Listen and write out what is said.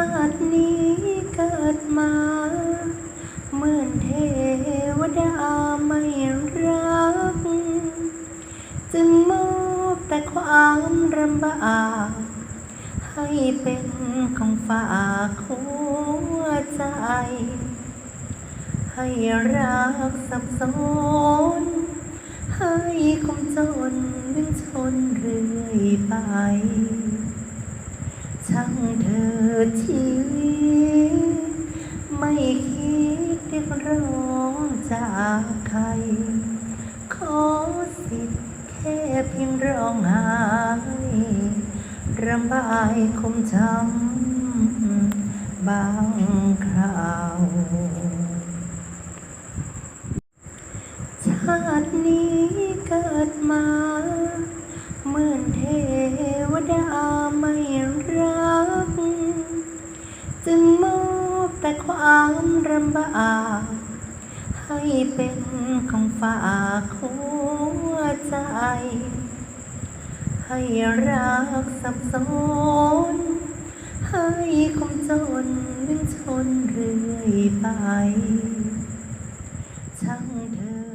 าตินี้เกิดมาเหมือนเทวดาไม่รัก จึงมอบแต่ความลำบากให้เป็นของฝากหัวใจ ให้รักสับสนให้คมจนวิ่งชนเรื่อยไป ช่างเธอ ชีวิตไม่คิดเรียกร้องจากใคร ขอสิทธิ์แค่เพียงร้องไห้ระบายคมช้ำบางคราว ชาตินี้เกิดมา ความลำบากให้เป็นของฝากหัวใจ ให้รักสับสนให้คมจนวิ่งชนเรื่อยไป ช่างเธอ